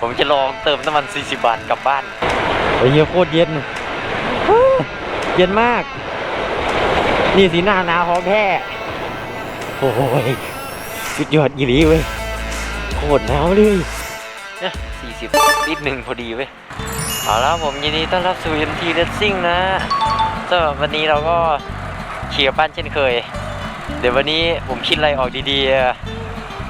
ผมจะลองเติมน้ำมัน 40 บาทกลับบ้านโอ้ยเหี้ยโคตรเย็น เย็นมาก นี่สีหน้าหนาวของแท้โอ้ยสุดยอดอีหลีเว้ยโคตรหนาวเลยเนี่ย40ลิตรหนึ่งพอดีเว้ยเอาแล้วผมยินดีต้อนรับสู่ MT Racing นะสำหรับวันนี้เราก็ขี่กับบ้านเช่นเคย เดี๋ยววันนี้ผมคิดอะไรออกดีๆอะ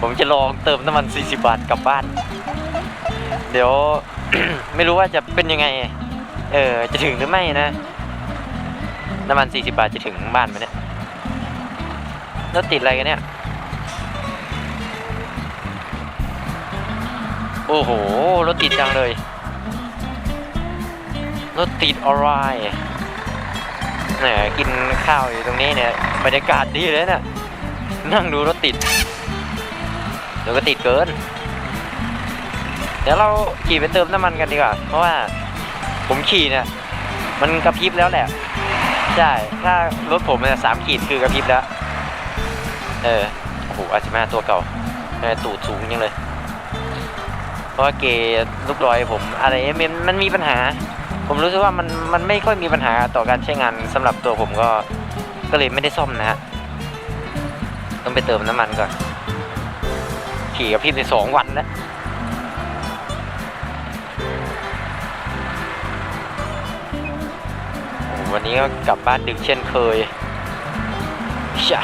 ผมจะลองเติมน้ำมัน 40 บาทกลับบ้าน เดี๋ยว ไม่รู้ว่าจะเป็นยังไง เออ จะถึงหรือไม่นะ น้ำมัน 40 บาทจะถึงบ้านไหมเนี่ยรถติดอะไรกันเนี่ย โอ้โห รถติดจังเลย รถติดอะไรเนี่ยกินข้าวอยู่ตรงนี้เนี่ย บรรยากาศดีเลยเนี่ยนั่งดูรถติด เดี๋ยวก็ติดเกิน เดี๋ยวเราขี่ไปเติมน้ำมันกันดีกว่า เพราะว่าผมขี่เนี่ยมันกระพริบแล้วแหละ ใช่ ถ้ารถผมเนี่ยสามขีดคือกระพริบแล้ว เออ โอ้โหอาจิมาตัวเก่าตูดสูงยังเลย เพราะว่าเกยลูกรอยผมอะไรมันมันมีปัญหา ผมรู้สึกว่ามันมันไม่ค่อยมีปัญหาต่อการใช้งานสำหรับตัวผมก็ก็เลยไม่ได้ซ่อมนะฮะ ต้องไปเติมน้ำมันก่อน ขี่กับพี่ในสองวันแล้ว วันนี้ก็กลับบ้านดึกเช่นเคยชะ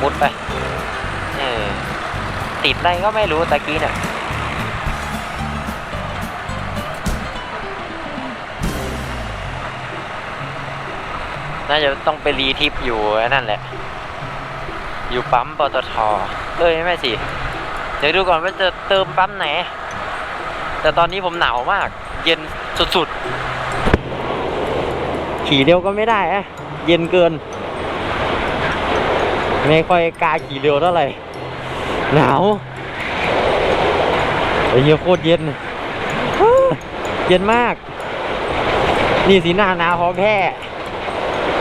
มุดไปเออติดอะไรก็ไม่รู้ตะกี้เนี่ยน่าจะต้องไปรีทิปอยู่นั่นแหละ อยู่ปั๊มปตทเอ้ยไม่สิ เดี๋ยวดูก่อนว่าจะเติมปั๊มไหน แต่ตอนนี้ผมหนาวมาก เย็นสุด ขี่เร็วก็ไม่ได้อะเย็นเกิน ไม่ค่อยกล้าขี่เร็วเท่าไหร่ หนาวโอ้เหี้ยโคตรเย็น เย็นมาก นี่สีหน้าหนาวของแท้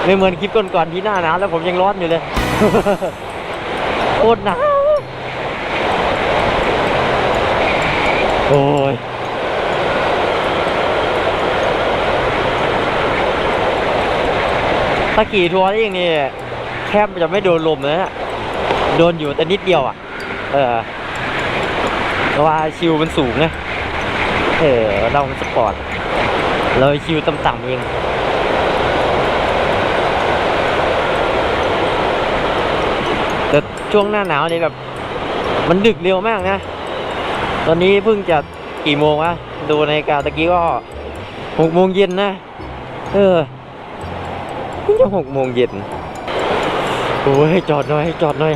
ไม่เหมือนคลิปก่อนๆที่หน้าหนาวแล้วผมยังร้อนอยู่เลย โคตรหนาวโอ้ย ถ้าขี่ทัวร์นี่อย่างนี้แทบจะไม่โดนลมเลยนะโดนอยู่แต่นิดเดียวอะ เออเว่าชิวมันสูงไงเออเรามันสปอร์ตเราชิวต่ำๆเองแต่ช่วงหน้าหนาวนี่แบบ มันดึกเร็วมากนะ ตอนนี้เพิ่งจะกี่โมงวะดูในกาตะกี้ก็หกโมงเย็นนะ เออ จะหกโมงเย็นโอ้ยจอดหน่อยจอดหน่อย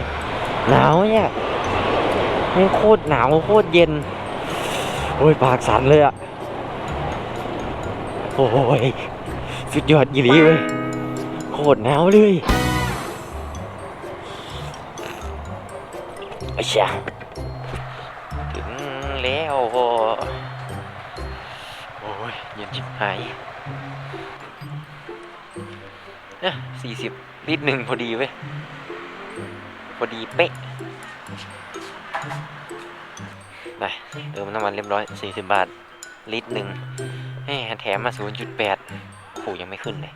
หนาวเนี่ยม่โคตรหนาวโคตรเย็น โอ้ยปากสั่นเลยอะโอ้ยสุดยอดอีหลีเว้ยโคตรหนาวเลยไอาชาถึงแล้วโอ้โอ้ยเย็นชิบหาย เนี่ยสี่สิบลิตรหนึ่งพอดีเว้ย พอดีเป๊ะ ไปเติมน้ำมันเรียบร้อยสี่สิบบาท ลิตรหนึ่งแหมแถมมาศูนย์จุดแปดโอ้โหยังไม่ขึ้นเลย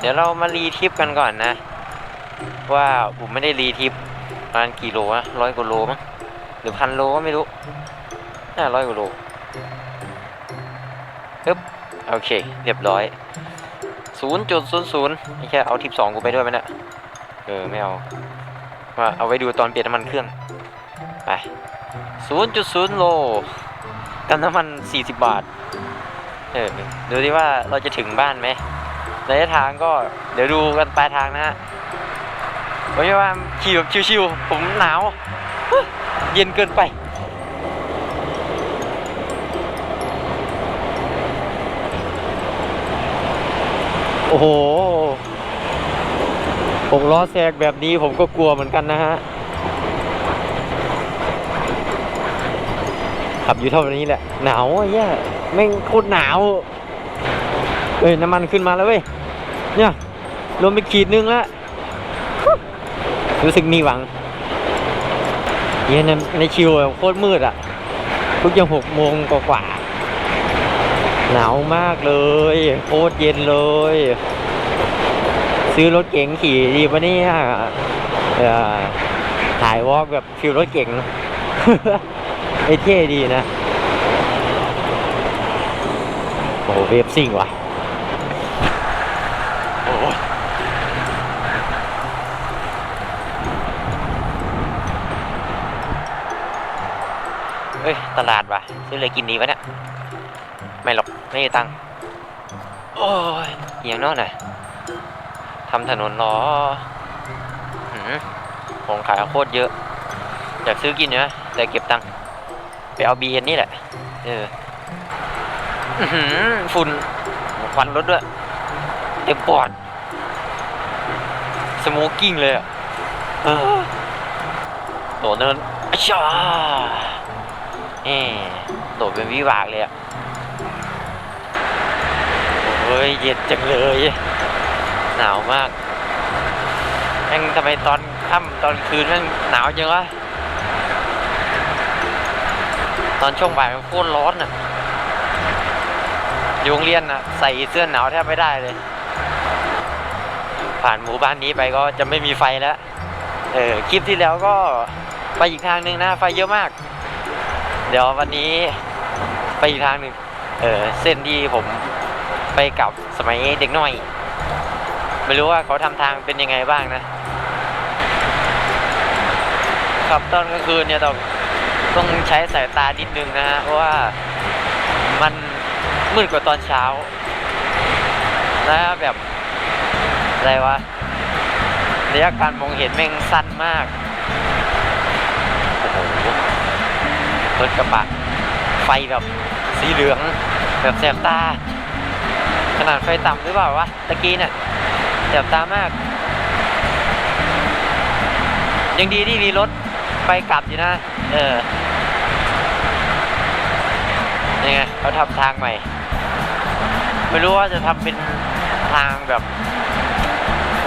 เดี๋ยวเรามารีทิปกันก่อนนะ ว่าผมไม่ได้รีทิป ประมาณกี่โลนะร้อยกว่าโลมั้งหรือพันโลก็ไม่รู้น่าร้อยกว่าโลปึ๊บโอเค เรียบร้อยศูนย์จุดศูนย์ศูนย์ไม่ใช่เอาทิปสองกูไปด้วยไหมเนะเออไม่เอาว่าเอาไว้ดูตอนเปลี่ยนน้ำมันเครื่องไปศูนย์จุดศูนย์โลกับน้ำมันสี่สิบบาทเออดูดิว่าเราจะถึงบ้านไหมระยะทางก็เดี๋ยวดูกันปลายทางนะฮะ ผมว่าขี่แบบชิวๆผมหนาว เย็นเกินไป โอ้โหหกล้อแซกแบบนี้ผมก็กลัวเหมือนกันนะฮะ ขับอยู่เท่านี้แหละ หนาวไอ้เหี้ยแม่งโคตรหนาว เอ้ย น้ำมันขึ้นมาแล้วเว้ย เนี่ยรวมไปขีดนึงแล้ว รู้สึกมีหวังเย็นในในชิวโคตรมืดอะเพิ่งจะหกโมงกว่าๆหนาวมากเลย โคตรเย็นเลย ซื้อรถเก๋งขี่ดีปะเนี่ยถ่ายวอล์กแบบฟิลรถเก๋งไอ้เท่ดีนะ โอ้โหเวฟซิ่งว่ะ ฮ้ย ตลาดว่ะ ซื้ออะไรกินดีวะเนี่ย ไม่หรอก ไม่มีตังค์ โอ้ยอหย่างนอกน่ะทำถนนล้อหืมของขายโคตรเยอะ อยากซื้อกินอยู่นะ แต่เก็บตังค์ ไปเอาบีเอ็นนี่แหละ เออหือฝุ่นควันรถด้วย เต็มปอด สโมกกิ้งเลยอะเออโดดเนินอะชา เอโดดเป็นวิบากเลยอะโอ้ยเย็นจังเลย หนาวมากแม่งทำไมตอนค่ำตอนคืนแม่งหนาวจังวะตอนช่วงบ่ายมันโคตรร้อนอะอยู่โรงเรียนอะ ใส่เสื้อหนาวแทบไม่ได้เลย ผ่านหมู่บ้านนี้ไปก็จะไม่มีไฟแล้ว เออคลิปที่แล้วก็ไปอีกทางหนึ่งนะไฟเยอะมาก เดี๋ยววันนี้ไปอีกทางหนึ่งเออเส้นที่ผมไปกับสมัยเด็กน้อย ไม่รู้ว่าเขาทำทางเป็นยังไงบ้างนะ ขับตอนกลางคืนเนี่ยต้องต้องใช้สายตานิดนึงนะฮะเพราะว่ามันมืดกว่าตอนเช้าแล้วแบบอะไรวะระยะการมองเห็นแม่งสั้นมากโอ้โห รถกระบะไฟแบบสีเหลืองแบบแสบตา ขนาดไฟต่ำหรือเปล่าวะตะกี้เนี่ยแสบตามาก ยังดีที่มีรถไปกลับอยู่นะ เออยังไงเขาทำทางใหม่ ไม่รู้ว่าจะทำเป็นทางแบบ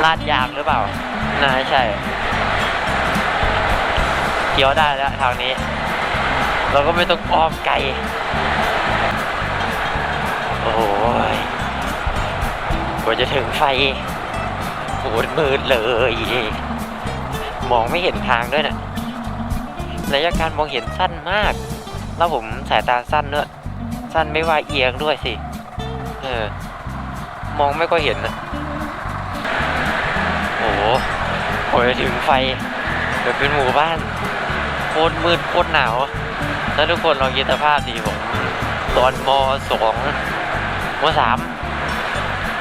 ลาดยางหรือเปล่าน่าใช่ เกี่ยวได้แล้วทางนี้ เราก็ไม่ต้องอ้อมไกล โอ้ยกว่าจะถึงไฟโหดมืดเลย มองไม่เห็นทางด้วยนะระยะการมองเห็นสั้นมาก แล้วผมสายตาสั้นด้วยสั้นไม่ว่าเอียงด้วยสิ เออ มองไม่ค่อยเห็นนะโอ้โหพอจะถึงไฟเดี๋ยวเป็นหมู่บ้านโคตรมืดโคตรหนาว แล้วทุกคนลองคิดสภาพดิผมตอนมสองมสาม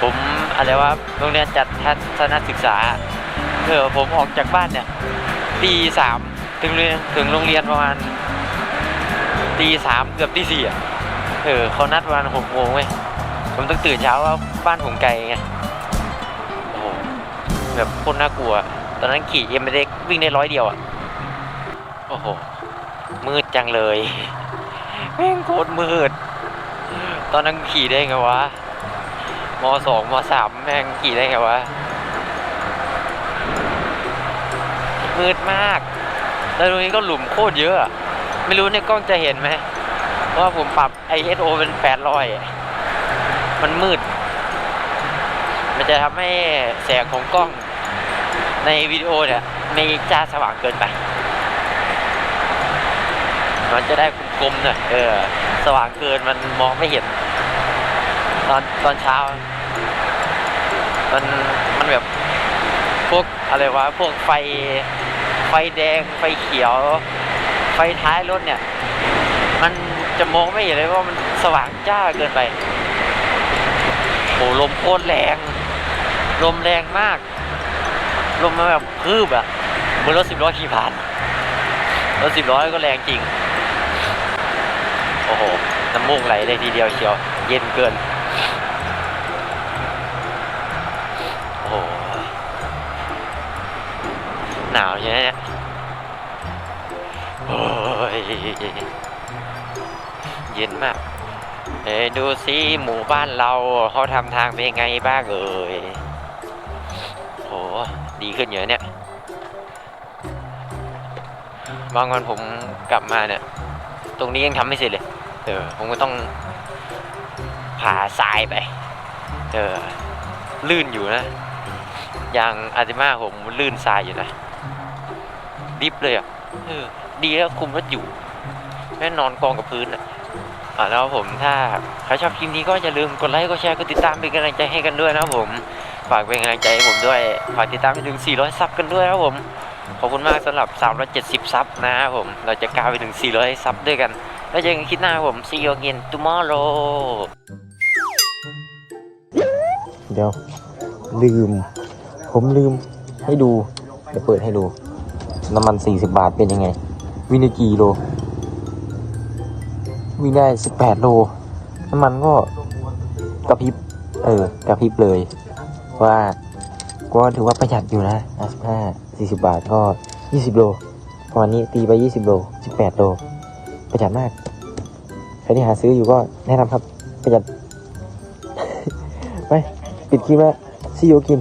ผมอะไรว่าโรงเรียนจัดทัศนศึกษาเออผมออกจากบ้านเนี่ยตีสามถึงเรียนถึงโรงเรียนประมาณตีสามเกือบตีสี่อะเออเขานัดประมาณหกโมงเว้ยผมต้องตื่นเช้าว่าบ้านผมไกลไงโอ้โหแบบโคตรน่ากลัว ตอนนั้นขี่เอ็มเด็กวิ่งได้ร้อยเดียวอะโอ้โห มืดจังเลยแม่งโคตรมืด ตอนนั้นขี่ได้ไงวะมสองมสามแม่งขี่ได้ไงวะ มืดมาก แล้วตรงนี้ก็หลุมโคตรเยอะ ไม่รู้ในกล้องจะเห็นไหมเพราะว่าผมปรับ ISO เป็นแปดร้อยมันมืด มันจะทำให้แสงของกล้องในวิดีโอเนี่ย ไม่จ้าสว่างเกินไป มันจะได้กลมๆหน่อยเออ สว่างเกินมันมองไม่เห็น ตอนตอนเช้า มันมันแบบพวกอะไรวะพวกไฟไฟแดงไฟเขียว ไฟท้ายรถเนี่ย มันจะมองไม่เห็นเลยว่ามันสว่างจ้าเกินไปโหลมโคตรแรง ลมแรงมาก ลมมาแบบคืบอะเหมือนรถสิบล้อขี่ผ่านรถสิบล้อก็แรงจริง โอ้โห น้ำมูกไหลเลยทีเดียวเชียว เย็นเกิน โอ้โห หนาวอย่างนี้เนี่ยโอ้ยเย็นมากเอ้ยดูสิหมู่บ้านเราเขาทำทางเป็นไงบ้างเอ่ยดีขึ้นเยอะเนี่ย บางวันผมกลับมาเนี่ย ตรงนี้ยังทำไม่เสร็จเลย เออผมก็ต้องผ่าทรายไป เออ ลื่นอยู่นะ อย่างอาติมาผมลื่นทรายอยู่นะดิฟเลยอะเออ ดีแล้วคุมรถอยู่แม่นอนกองกับพื้นอะอ่าแล้วผมถ้าใครชอบคลิปนี้ก็อย่าลืมกดไลค์กดแชร์กดติดตามเป็นกำลังใจให้กันด้วยนะครับผมฝากเป็นกำลังใจให้ผมด้วยฝากติดตามไปถึง 400 ซับกันด้วยนะครับผมขอบคุณมากสำหรับ 370 ซับนะครับผมเราจะก้าวไปถึง 400 ซับด้วยกัน แล้วเจอกันคลิปหน้าผม see you again tomorrow เดี๋ยว ลืม ผมลืม ให้ดู เดี๋ยวเปิดให้ดู น้ำมัน 40 บาทเป็นยังไง วิ่งได้กี่โล วิ่งได้ 18 โล น้ำมันก็กระพริบ เออ กระพริบเลย ว่าก็ถือว่าประหยัดอยู่นะ 55 40 บาทก็ 20 โลประมาณนี้ตีไป 20 โล 18 โล ประหยัดมาก ใครที่หาซื้ออยู่ก็แนะนำครับ ประหยัด ไป ปิดคลิปแล้วซีโอกิน